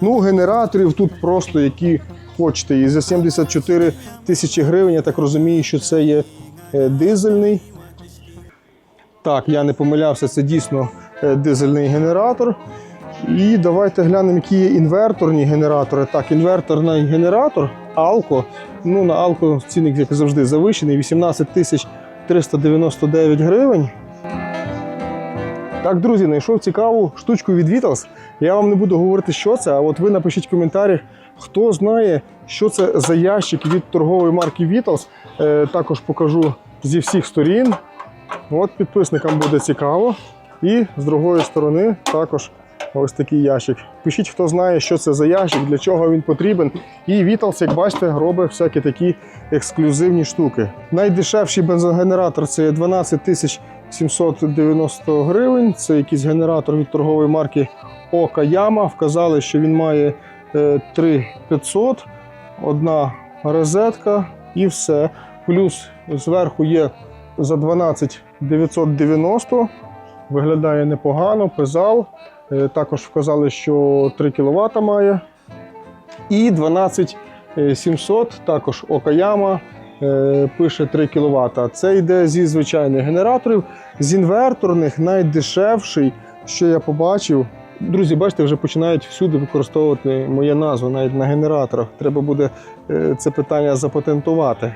Ну, генераторів тут просто які хочете. І за 74 тисячі гривень, я так розумію, що це є е, дизельний. Так, я не помилявся, це дійсно е, дизельний генератор. І давайте глянемо, які є інверторні генератори. Так, інверторний генератор Алко. Ну, на Алко цінник, як завжди, завищений 18 тисяч 399 гривень. Так, друзі, знайшов цікаву штучку від Vitals. Я вам не буду говорити, що це, а от ви напишіть в коментарях, хто знає, що це за ящик від торгової марки Vitals. Е, також покажу зі всіх сторін. От підписникам буде цікаво. І з другої сторони також ось такий ящик. Пишіть, хто знає, що це за ящик, для чого він потрібен. І Vitals, як бачите, робить всякі такі ексклюзивні штуки. Найдешевший бензогенератор це 12 тисяч 790 гривень. Це якийсь генератор від торгової марки Окаяма. Вказали, що він має е, 3500, одна розетка і все. Плюс зверху є за 12 990. Виглядає непогано, пезал. Е, Також вказали, що 3 кВт має. І 12 700, також Окаяма е, пише 3 кВт. Це йде зі звичайних генераторів. З інверторних найдешевший, що я побачив. Друзі, бачите, вже починають всюди використовувати моє назву, навіть на генераторах. Треба буде е, це питання запатентувати.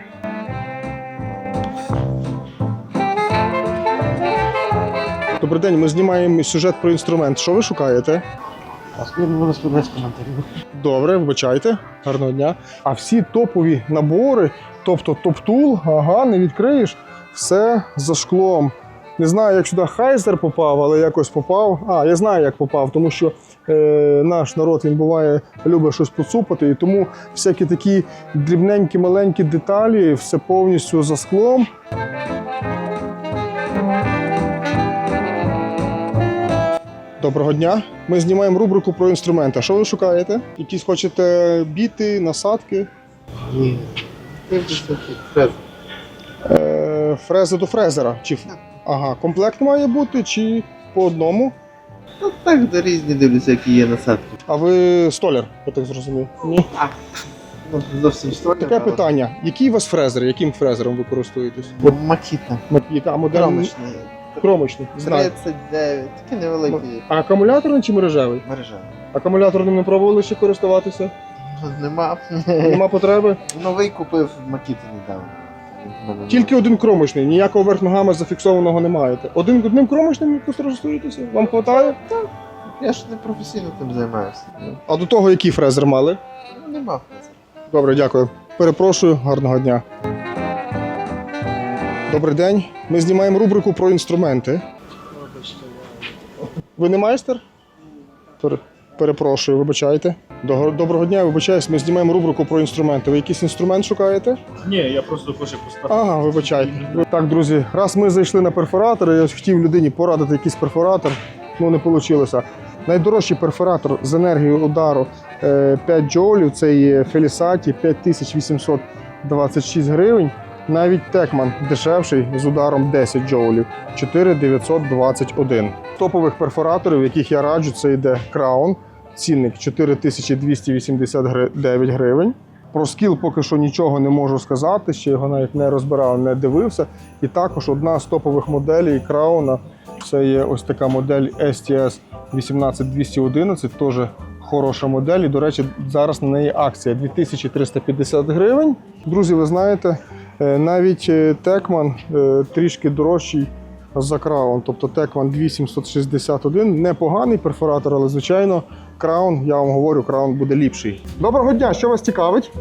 Добрий день, ми знімаємо сюжет про інструмент. Що ви шукаєте? А можна сподіватися коментарів. Добре, вибачайте, гарного дня. А всі топові набори, тобто топтул, ага, не відкриєш, все за шклом. Не знаю, як сюди хайзер попав, але якось попав. А, я знаю, як попав, тому що е, наш народ він буває любить щось поцупати, і тому всякі такі дрібненькі, маленькі деталі, все повністю за склом. Доброго дня. Ми знімаємо рубрику про інструменти. Що ви шукаєте? Якісь хочете біти, насадки? Ні. Дивіться, фрез. Е, фрези до фрезера. Чи... ф- Ага, комплект має бути чи по одному? Ну так, де різні дивлюся, які є насадки. А ви столяр, я так зрозумів. Ні. Ну, зовсім стоїть. Таке питання: який у вас фрезер? Яким фрезером ви користуєтесь? Макіта. Макіта, а модель Кромочний. Кромочний. Знаю. 39. Такі невеликі. А акумуляторний чи мережевий? Мережа. Акумуляторним не пробували ще користуватися? Нема. Нема потреби. Новий купив Макіти недавно. Тільки один кромочний, ніякого верхногама зафіксованого не маєте. Один одним кромочним користуєтеся? Вам вистачає? немає. Я ж не професійно тим займаюся. А до того який фрезер мали? Ну, нема фрезера. Добре, дякую. Перепрошую, гарного дня. Добрий день. Ми знімаємо рубрику про інструменти. Ви не майстер? Пере- Перепрошую, вибачайте. Доброго дня, вибачаюсь. Ми знімаємо рубрику про інструменти. Ви якийсь інструмент шукаєте? Ні, я просто хочу поставити. Ага, вибачайте. Так, друзі, раз ми зайшли на перфоратор, я хотів людині порадити якийсь перфоратор, ну не вийшло. Найдорожчий перфоратор з енергією удару е, 5 джоулів, це є Felicati 5826 гривень. Навіть Текман дешевший з ударом 10 джоулів 4921. Топових перфораторів, яких я раджу, це йде Crown, цінник 4289 гривень. Про скіл поки що нічого не можу сказати, ще його навіть не розбирав, не дивився. І також одна з топових моделей Крауна це є ось така модель STS 18211, теж хороша модель. І, до речі, зараз на неї акція 2350 гривень. Друзі, ви знаєте, навіть е, Текман е, трішки дорожчий за Краун. Тобто Текман 2761 непоганий перфоратор, але звичайно, Краун, я вам говорю, Краун буде ліпший. Доброго дня, що вас цікавить?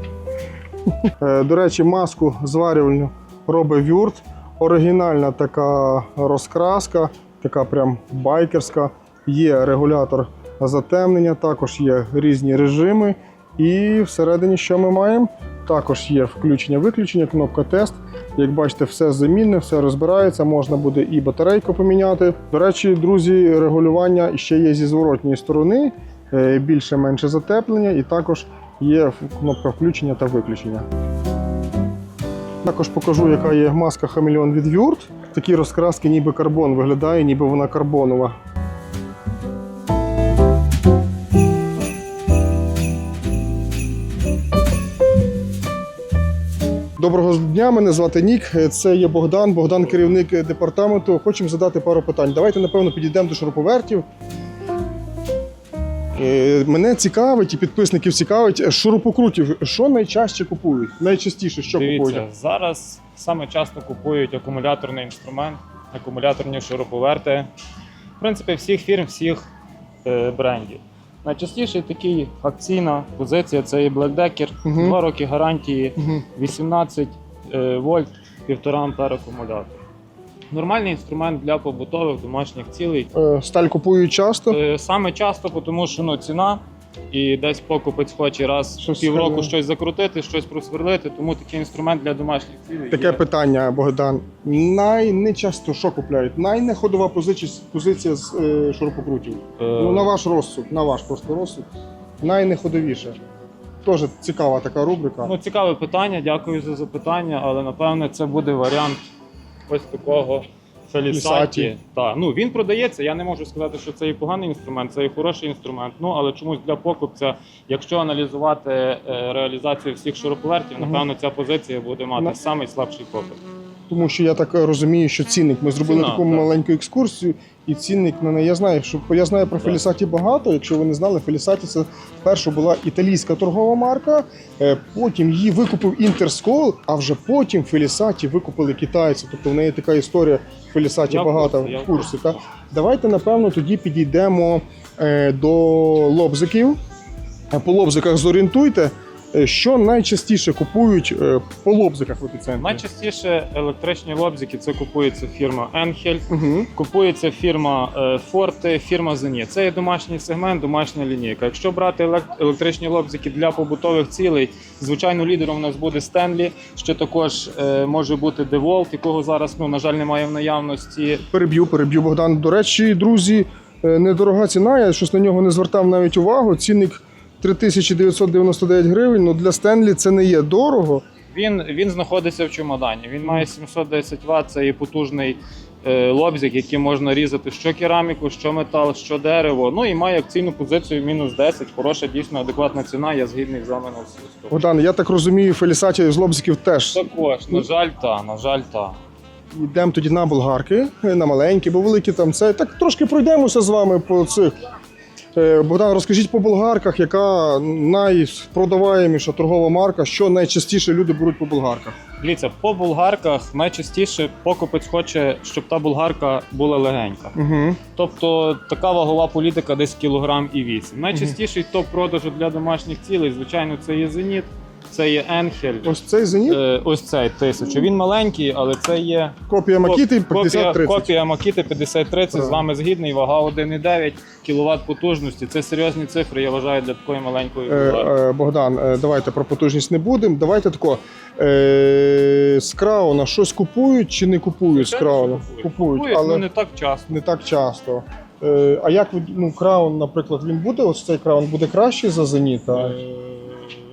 Е, До речі, маску зварювальну робить Вюрт. Оригінальна така розкраска, така прям байкерська. Є регулятор затемнення, також є різні режими. І всередині що ми маємо? Також є включення-виключення, кнопка тест. Як бачите, все замінне, все розбирається, можна буде і батарейку поміняти. До речі, друзі, регулювання ще є зі зворотньої сторони, е, більше-менше затеплення, і також є кнопка включення та виключення. Також покажу, яка є маска Хамелеон від Вюрт. такі розкраски, ніби карбон виглядає, ніби вона карбонова. Доброго дня, мене звати Нік. Це є Богдан. Богдан, керівник департаменту. Хочемо задати пару питань. Давайте, напевно, підійдемо до шуруповертів. Е, Мене цікавить і підписників цікавить е, шурупокрутів. Що найчастіше купують? Найчастіше що Дивіться, купують? зараз саме часто купують акумуляторний інструмент, акумуляторні шуруповерти. В принципі, всіх фірм, всіх е, брендів. Найчастіший такий акційна позиція це і Black Decker, Мгм. 2 роки гарантії, Мгм. 18 е, вольт, 1,5 ампер акумулятор. Нормальний інструмент для побутових домашніх цілей. Е, Сталь купують часто. Е, Саме часто, тому що ну, ціна, і десь покупець хоче раз Щось півроку схоже. щось закрутити, щось просверлити, тому такий інструмент для домашніх цілей. Таке є. питання, Богдан. Найнечасто що купляють? Найнеходова позиція, позиція з е, шурупокрутів. Е, Ну, на ваш розсуд, на ваш просто розсуд. Найнеходовіше. Теж цікава така рубрика. Ну, цікаве питання, дякую за запитання, але напевне це буде варіант ось такого Фелісаті. Так, ну він продається. Я не можу сказати, що це і поганий інструмент, це і хороший інструмент. Ну але чомусь для покупця, якщо аналізувати е, реалізацію всіх шуруповертів, напевно, ця позиція буде мати найслабший самий слабший попит. Тому що я так розумію, що цінник. Ми зробили Ціна, таку так. маленьку екскурсію, і цінник на неї. Я знаю, що я знаю про Так. Фелісаті багато. Якщо ви не знали, Фелісаті це перша була італійська торгова марка. е, Потім її викупив Інтерскол, а вже потім Фелісаті викупили китайці. Тобто в неї така історія Фелісаті Я в багата курсі, в курсі. Давайте, напевно, тоді підійдемо е, до лобзиків. Е, По лобзиках зорієнтуйте, що найчастіше купують е, по лобзиках в епіцентрі. Найчастіше електричні лобзики це купується фірма Енхель. Угу. Купується фірма е, Forte, фірма Zeni. Це є домашній сегмент, домашня лінійка. Якщо брати елек- електричні лобзики для побутових цілей, звичайно, лідером у нас буде Stanley, ще також е, може бути DeWalt, якого зараз, ну, на жаль, немає в наявності. Переб'ю, переб'ю Богдан. До речі, друзі, е, недорога ціна. Я щось на нього не звертав навіть увагу. Цінник 3999 гривень. Ну для Стенлі це не є дорого. Він, він знаходиться в чемодані. Він має 710 Вт, це є потужний е, лобзик, який можна різати що кераміку, що метал, що дерево. Ну і має акційну позицію мінус 10. Хороша, дійсно адекватна ціна. Я згідний з вами на всі. Богдан, я так розумію, Фелісаті з лобзиків теж. Також, на жаль, та, на жаль, та. Йдемо тоді на болгарки, на маленькі, бо великі там це. Так трошки пройдемося з вами по цих. Е, Богдан, розкажіть по болгарках, яка найпродаваєміша торгова марка, що найчастіше люди беруть по болгарках. Дивіться, по болгарках найчастіше покупець хоче, щоб та болгарка була легенька. Угу. Тобто така вагова політика десь кілограм і вісім. Найчастіший топ продажу для домашніх цілей, звичайно, це є Зеніт, це є Енхель. Ось цей зеніт, Е, ось цей тисячу. Він маленький, але це є копія Макіти копія, 5030. копія Макіти 5030, з вами згідний, вага 1,9 кВт потужності. Це серйозні цифри, я вважаю, для такої маленької Е, е, Богдан, е, давайте про потужність не будемо. Давайте тако. Е, з крауна щось купують чи не купують з Звичайно, крауна? що Купують, Купують, але ну не так часто. не так часто. Е, а як ви ну, краун, наприклад, він буде? Ось цей краун буде краще за зеніта? Е,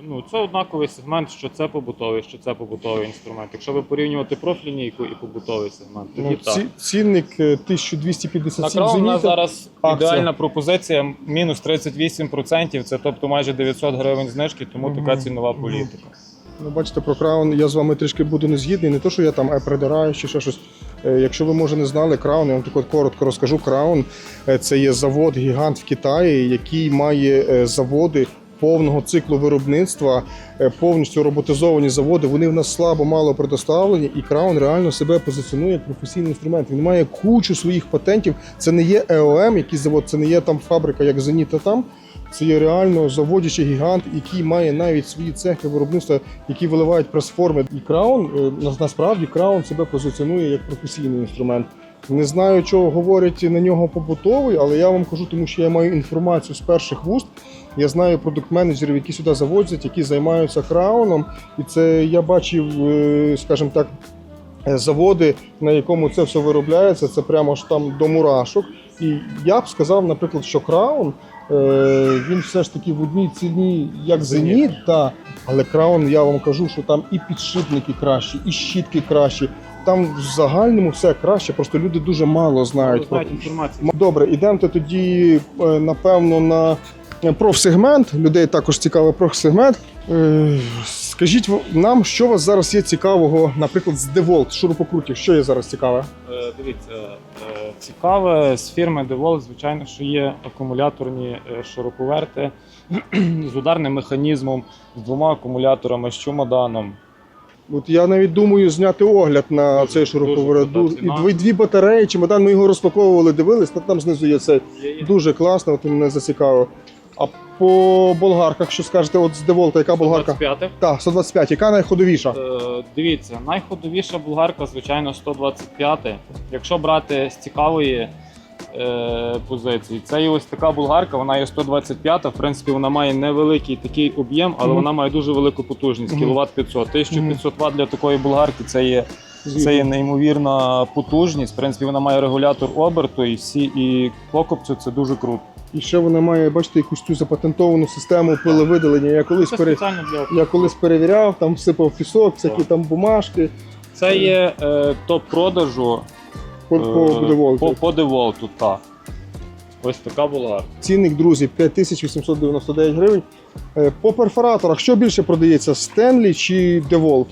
Ну, це однаковий сегмент, що це побутовий, що це побутовий інструмент. Якщо ви порівнювати профлінійку і побутовий сегмент, тоді Ну, так. ці, цінник е, На 1257 у нас зараз акція. ідеальна пропозиція мінус 38%, це тобто майже 900 гривень знижки, тому Мгм. така цінова політика. Ну, бачите, про краун я з вами трішки буду не згідний. Не то, що я там е, придираю чи ще щось. Е, Якщо ви може не знали, краун, я вам тако коротко розкажу. Краун е, це є завод гігант в Китаї, який має е, заводи. Повного циклу виробництва, е, повністю роботизовані заводи. Вони в нас слабо мало предоставлені, і краун реально себе позиціонує як професійний інструмент. Він має кучу своїх патентів. Це не є ЕОМ, який завод, це не є там фабрика, як Зеніта там. Це є реально заводячий гігант, який має навіть свої цехи виробництва, які виливають прес-форми. І краун е, насправді краун себе позиціонує як професійний інструмент. Не знаю, чого говорять на нього побутовий, але я вам кажу, тому що я маю інформацію з перших вуст. Я знаю продукт-менеджерів, які сюди завозять, які займаються крауном. І це я бачив, е, скажімо так, е, заводи, на якому це все виробляється, це прямо ж там до мурашок. І я б сказав, наприклад, що краун е, він все ж таки в одній ціні, як Зеніт. зеніт, та, але краун, я вам кажу, що там і підшипники кращі, і щітки кращі. Там в загальному все краще, просто люди дуже мало знають. про Знають інформацію. Добре, ідемте тоді, е, напевно, на профсегмент. Людей також цікавий профсегмент. Е, Скажіть нам, що у вас зараз є цікавого, наприклад, з DeWalt, шурупокрутів, що є зараз цікаве? Е, Дивіться, е, цікаве з фірми DeWalt, звичайно, що є акумуляторні е, шуруповерти з ударним механізмом, з двома акумуляторами, з чемоданом. От я навіть думаю зняти огляд на Дуже- цей шуруповерт. І дві, дві батареї, чемодан, ми його розпаковували, дивились, там знизу є цей. Дуже класно, от мене зацікавив. А по болгарках, що скажете, от з DeWalt, яка болгарка? 25 Так, 125, яка найходовіша? Е, Дивіться, найходовіша болгарка, звичайно, 125. Якщо брати з цікавої е, позиції, це є ось така болгарка, вона є 125. В принципі, вона має невеликий такий об'єм, але вона має дуже велику потужність кіловат 500. 1500 Вт для такої болгарки це є, це є неймовірна потужність. В принципі, вона має регулятор оберту і всі і покупцю це дуже круто. І ще вона має, бачите, якусь цю запатентовану систему пиловидалення. Я колись Це пере... для я колись перевіряв, там всипав пісок, всякі Так. там бумажки це є е, топ продажу по, е, по по, по DeWalt, так. Ось така болгарка. Цінник, друзі, 5899 гривень. Е, По перфораторах, що більше продається, Stanley чи DeWalt?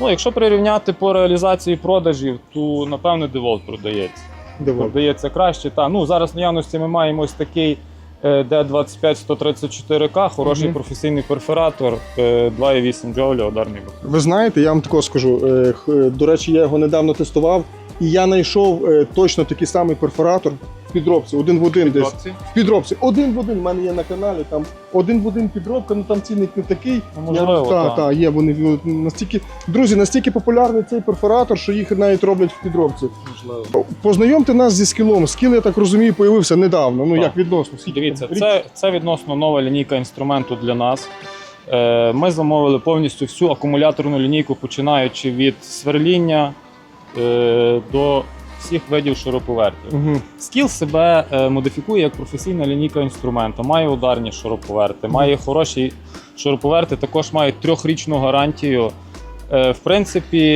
Ну, якщо прирівняти по реалізації продажів, то напевно DeWalt продається. DeWalt. Продається краще. Та, ну, зараз в наявності ми маємо ось такий е, D25-134К, хороший Мгм. професійний перфоратор, е, 2,8 джоуля, ударний. Ви знаєте, я вам також скажу. е, До речі, я його недавно тестував, і я знайшов е, точно такий самий перфоратор в підробці, один в один десь. В підробці. Один в один в мене є на каналі. Там один в один підробка, ну там цінник не такий. Ну, можливо, так, так. так, є. Вони ну, настільки друзі, настільки популярний цей перфоратор, що їх навіть роблять в підробці. можливо. Познайомте нас зі скілом. Скіл, я так розумію, появився недавно. Ну Так. як відносно? Скільки Дивіться, це, це відносно нова лінійка інструменту для нас. Е, Ми замовили повністю всю акумуляторну лінійку, починаючи від сверління е, до всіх видів шуруповертів. Мгм. Скіл себе е, модифікує як професійна лінійка інструменту. Має ударні шуруповерти, має хороші шуруповерти, також має трьохрічну гарантію. Е, В принципі,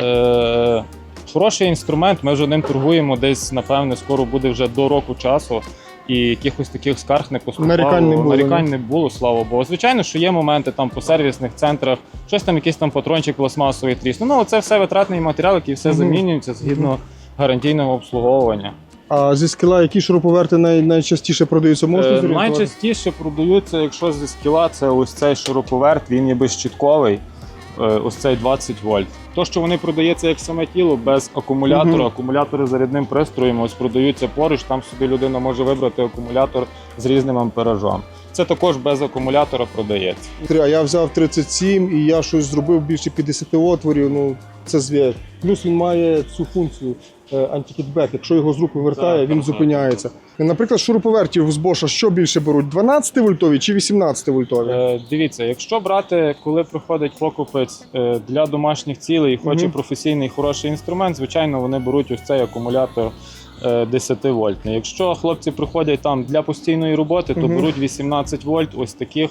е, хороший інструмент. Ми вже ним торгуємо десь, напевне, скоро буде вже до року часу. І якихось таких скарг не поступало. Нарікань не було, Нарікань не було, слава Богу. Звичайно, що є моменти там по сервісних центрах, щось там, якийсь там патрончик пластмасовий тріснув. Ну, це все витратний матеріал, який все замінюється згідно гарантійного обслуговування. А зі скіла які шуруповерти най... найчастіше продаються? Можете Е, зорієнтувати? найчастіше продаються, якщо зі скіла, це ось цей шуруповерт, він є безщітковий, ось цей 20 вольт. То, що вони продаються як саме тіло, без акумулятора, Мгм. акумулятори зарядним пристроєм, ось продаються поруч, там собі людина може вибрати акумулятор з різним амперажом. Це також без акумулятора продається. А я взяв 37 і я щось зробив більше 50 отворів. Ну це звір. Плюс він має цю функцію е, антикітбек. Якщо його з рук вивертає, він зупиняється. Наприклад, шуруповертів з Боша що більше беруть? 12 вольтові чи 18 вольтові? Е, дивіться, якщо брати, коли приходить покупець е, для домашніх цілей і хоче Мгм. професійний хороший інструмент, звичайно, вони беруть ось цей акумулятор. е, 10 вольтний. Якщо хлопці приходять там для постійної роботи, то беруть 18 вольт ось таких е,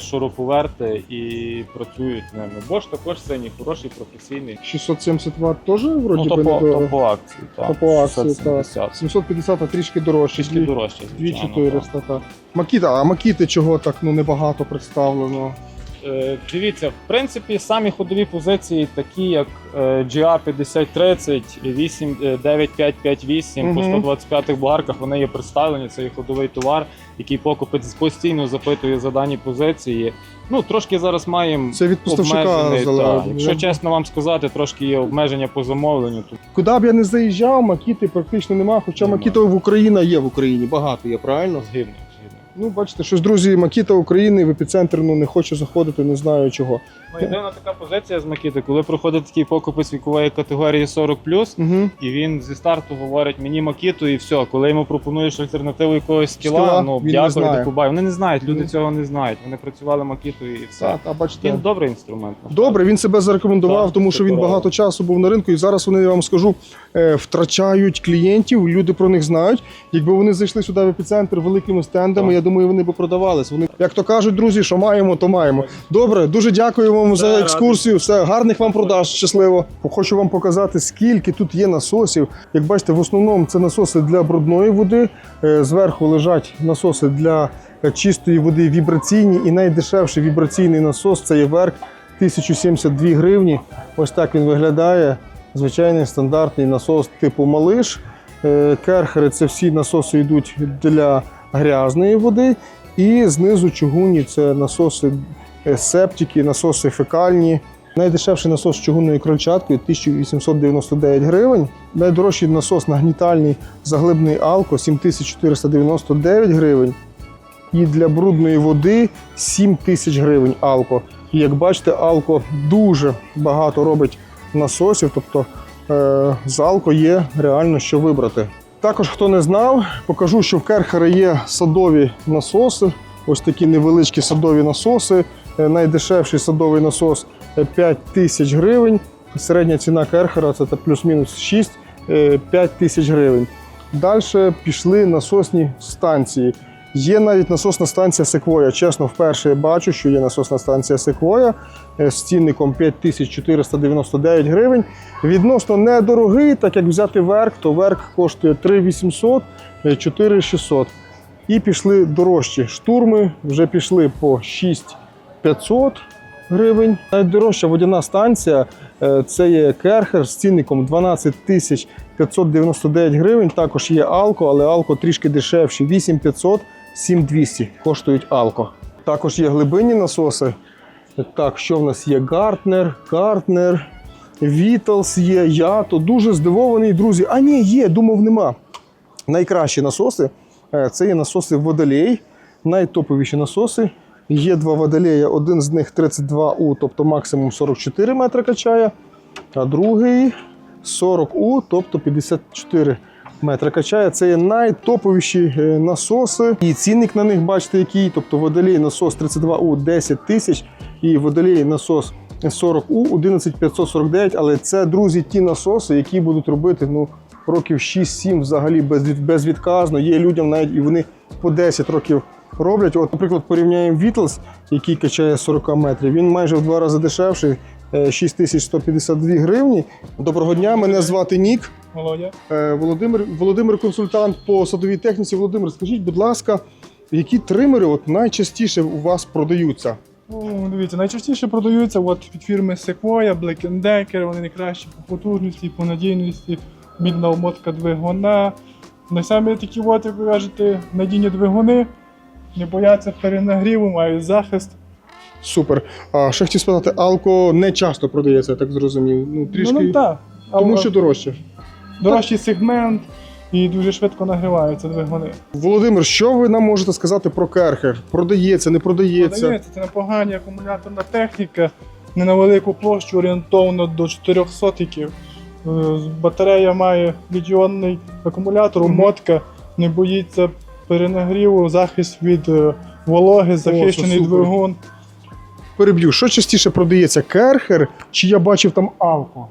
шуруповерти і працюють ними. Ж також синій, хороший професійний. 670 Вт теж вроді Ну, то би по, недорого. то по акції, так. То по акції, так. 750 а трішки дорожче. Трішки дорожче. звичайно, 2400, так. Макіта, а макіти чого так ну небагато представлено? Е, Дивіться, в принципі, самі ходові позиції, такі як е, GA5030, 8, е, 9558 по Мгм. 125 болгарках, вони є представлені. Це є ходовий товар, який покупець постійно запитує за дані позиції. Ну, трошки зараз маємо Це від поставщика обмежений. та. Якщо чесно вам сказати, трошки є обмеження по замовленню. Куди б я не заїжджав, макіти практично нема, хоча Нема. макіта в Україні є в Україні, багато є, правильно? згідно. Ну, бачите, щось, друзі, Макіта України в епіцентр ну, не хочу заходити, не знаю чого. Ну, єдина така позиція з Макіти, коли проходить такий покупець вікової категорії 40 Угу. І він зі старту говорить мені макіту, і все. Коли йому пропонуєш альтернативу якогось скіла, Скіла, ну він не дякую, знає. до побачення. Вони не знають, люди Мгм. цього не знають. Вони працювали макітою і все. Так, а бачите. Він добрий інструмент. насправді. Добре, він себе зарекомендував, Так, тому що він багато часу був на ринку, і зараз вони, я вам скажу, е, втрачають клієнтів, люди про них знають. Якби вони зайшли сюди в епіцентр великими стендами, я думаю, вони б продавались. Вони, як то кажуть, друзі, що маємо, то маємо. Добре, дуже дякуємо вам за екскурсію. Все, гарних вам продаж, щасливо. Хочу вам показати, скільки тут є насосів. Як бачите, в основному це насоси для брудної води. Е, Зверху лежать насоси для е, чистої води вібраційні. І найдешевший вібраційний насос це є верк 1072 гривні. Ось так він виглядає. Звичайний стандартний насос типу малиш. Е, Керхери це всі насоси йдуть для грязної води. І знизу чугунні це насоси е, септики, насоси фекальні. Найдешевший насос з чугунною крольчаткою 1899 гривень. Найдорожчий насос нагнітальний заглибний алко 7499 гривень. І для брудної води 7 тисяч гривень алко. І як бачите, алко дуже багато робить насосів, тобто е, з алко є реально що вибрати. Також, хто не знав, покажу, що в Керхера є садові насоси. Ось такі невеличкі садові насоси. Е, Найдешевший садовий насос е, 5 тисяч гривень. Середня ціна Керхера це плюс-мінус 6 е, 5 тисяч гривень. Далі пішли насосні станції. Є навіть насосна станція Секвоя. Чесно, вперше я бачу, що є насосна станція Секвоя е, з цінником 5499 гривень. Відносно недорогий, так як взяти верк, то верк коштує 3800, е, 4600. І пішли дорожчі штурми, вже пішли по 6500 гривень. Найдорожча водяна станція е, це є Керхер з цінником 12 тисяч 599 гривень. Також є Алко, але Алко трішки дешевші. 8500, 7200 коштують Алко. Також є глибинні насоси. Так, що в нас є? Гартнер, Гартнер, Віталс є, Ято. Дуже здивований, друзі. А ні, є, думав, нема. Найкращі насоси е, це є насоси Водолей. Найтоповіші насоси. Є два водолея, один з них 32У, тобто максимум 44 метри качає, а другий 40У, тобто 54 метри качає. Це є найтоповіші е, насоси. І цінник на них, бачите, який. Тобто водолей насос 32У 10 тисяч і водолей насос 40У 11549. Але це, друзі, ті насоси, які будуть робити ну, років 6-7 взагалі без- безвідказно. Є людям навіть і вони по 10 років роблять. От, наприклад, порівняємо Beatles, який качає 40 метрів. Він майже в два рази дешевший. е, 6152 гривні. Доброго дня, мене звати Нік. Володя. Е, Володимир, Володимир, консультант по садовій техніці. Володимир, скажіть, будь ласка, які тримери от найчастіше у вас продаються? Ну, дивіться, найчастіше продаються от від фірми Sequoia, Black Decker, вони найкращі по потужності, по надійності, мідна обмотка двигуна. Найсаме такі, от, як ви кажете, надійні двигуни, не бояться перенагріву, мають захист. Супер. А ще хотів спитати, алко не часто продається, я так зрозумів. Ну, трішки. Ну, ну так. тому що дорожче. Дорожчий сегмент і дуже швидко нагріваються двигуни. Володимир, що ви нам можете сказати про керхер? Продається, не продається? Продається, це непогані акумуляторна техніка, не на велику площу орієнтовно до 4 сотиків. Е, Батарея має літіонний акумулятор, Мгм. мотка, не боїться перенагріву, захист від е, вологи, захищений супер. двигун. Переб'ю, що частіше продається? Керхер чи я бачив там алко?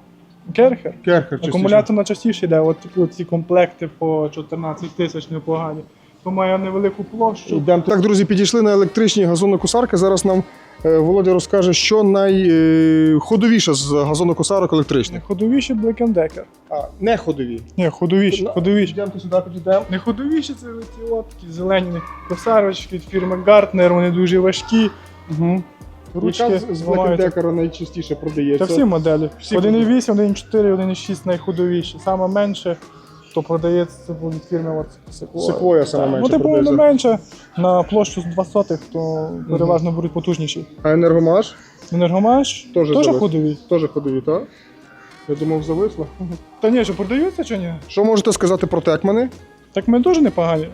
Керхер. Керхер. Акумулятор найчастіше йде, от от ці комплекти по 14 тисяч непогані. То має невелику площу. Йдемо. Так, друзі, підійшли на електричні газонокосарки. Зараз нам е, Володя розкаже, що найходовіше з газонокосарок електричних. Ходовіші Black Decker. А, не ходові. Ні, ходовіші, ходовіші. Йдемо сюди, підійдемо. Не ходовіші це ці от такі зелені косарочки від фірми Gartner, вони дуже важкі. Угу. Ручки Яка з-. Black найчастіше продається? Та всі моделі. Всі 1.8, 1.4, 1.6 найходовіші. Саме менше, то продається від фірми Sequoia. Sequoia саме менше Ну, типу, воно продається. менше на площу з 200, то переважно будуть потужніші. А енергомаш? Енергомаш Теж теж завис. ходові. Теж ходові, так? Я думав, зависло. Та ні, що продаються чи ні? Що можете сказати про текмани? Так ми дуже непогані.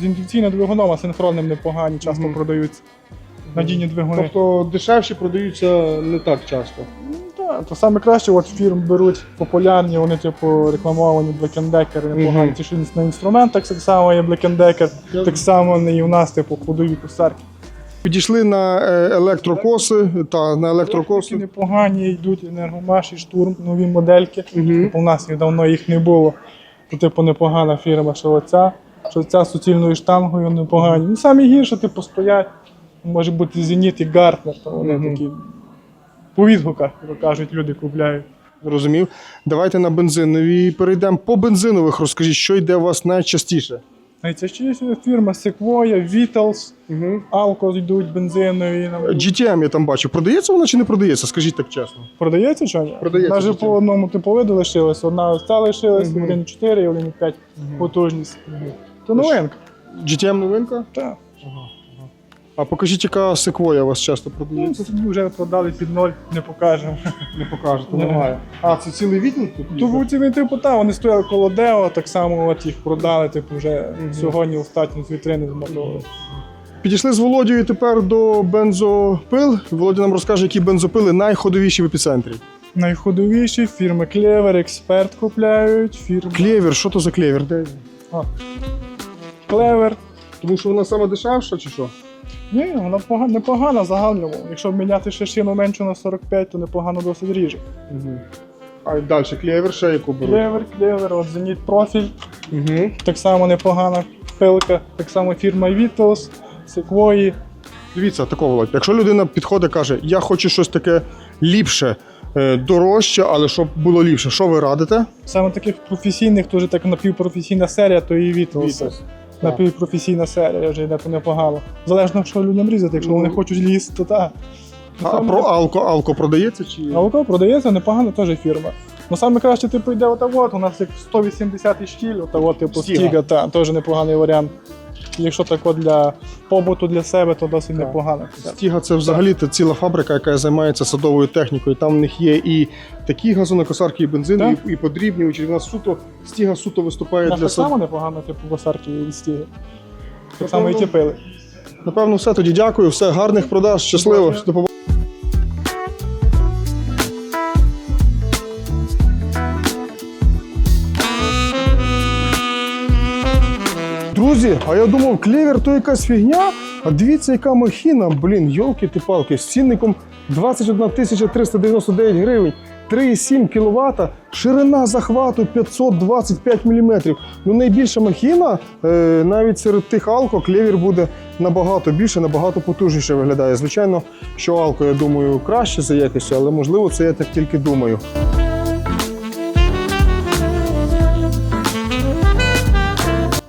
З індукційним двигуном, а синхронним непогані, часто продаються. Надійні двигуни. Тобто дешевші продаються не так часто. Ну, Так, то саме краще, от фірм беруть популярні, вони типу рекламовані Black Decker, непогані. Ті, що на інструментах так само є Black Decker, так само і у нас, типу, ходові косарки. Підійшли на е, електрокоси та на Такі електрокоси. непогані йдуть енергомаш і штурм, нові модельки. Угу. Типу, у нас їх давно їх не було. То, типу, непогана фірма, що оця, що ця суцільною штангою непогані. Ну, самі гірше, типу, стоять. Може бути Зеніт і Гартнер, то вони Мгм. такі по відгуках, як кажуть, люди купляють. Розумів. Давайте на бензинові перейдемо. По бензинових розкажіть, що йде у вас найчастіше. Найчастіше фірма Sequoia, Vitals, Alco йдуть бензинові. нам GTM я там бачу. Продається вона чи не продається? Скажіть так чесно. Продається чи ні? Продається, Навіть звичайно. по одному типовиду лишилось. Одна ця лишилась, Мгм. 1.4 і 1.5 потужність. То новинка. GTM новинка? Так. А покажіть, яка секвоя у вас часто Ну, продається. собі вже продали під ноль, не покажемо. Не покажете, Ні. немає. А, це цілий відділ тут? То був цілий типу, та, вони стояли коло Део, так само от їх продали, типу, вже сьогодні остатні з вітрини змотували. Підійшли з Володією тепер до бензопил. Володя нам розкаже, які бензопили найходовіші в епіцентрі. Найходовіші фірми Клевер, Експерт купляють, фірма Клєвір, що то за клєвір? Де? Клевер. Тому що вона саме дешевша чи що? Ні, вона пога- непогана загальному. Якщо міняти ще шину меншу на 45, то непогано досить ріже. А далі клєвір ще яку беруть. Клевер, клевер, от Зеніт профіль, Угу. так само непогана пилка, так само фірма Vitals, Sequoia. Дивіться, такого Володь. Якщо людина підходить каже, я хочу щось таке ліпше, е, дорожче, але щоб було ліпше, що ви радите? Саме таких професійних, то вже так напівпрофесійна серія, то і Vitals. Напівпрофесійна серія вже йде непогано. Залежно, що людям різати, якщо вони Ну. хочуть ліс, то так. А про алко, алко продається чи? Алко продається непогана теж фірма. Ну саме краще типу йде ота от, у нас як 180 штіль, ота от, типу Стіга. стіга, та, теж непоганий варіант. Якщо так от для побуту для себе, то досить Так. непогано. Стіга це взагалі -то ціла фабрика, яка займається садовою технікою. Там в них є і такі газонокосарки, і бензини, і, і подрібні. У нас суто стіга суто виступає Так для само сад. непогано, типу косарки і стіги. Так само і тіпили. Напевно, все тоді дякую. Все, гарних продаж, щасливо. До побачення. Друзі, а я думав, клевер то якась фігня. А дивіться, яка махіна, блін, йолки ти палки з цінником 21 399 гривень, 3,7 кВт, ширина захвату 525 мм. Ну, найбільша махіна, е, навіть серед тих алко, клевер буде набагато більше, набагато потужніше виглядає. Звичайно, що алко, я думаю, краще за якістю, але можливо це я так тільки думаю.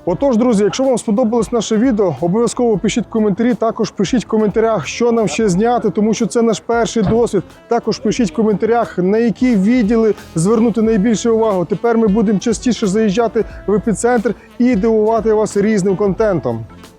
Отож, друзі, якщо вам сподобалось наше відео, обов'язково пишіть коментарі. Також пишіть в коментарях, що нам ще зняти, тому що це наш перший досвід. Також пишіть в коментарях, на які відділи звернути найбільше увагу. Тепер ми будемо частіше заїжджати в епіцентр і дивувати вас різним контентом.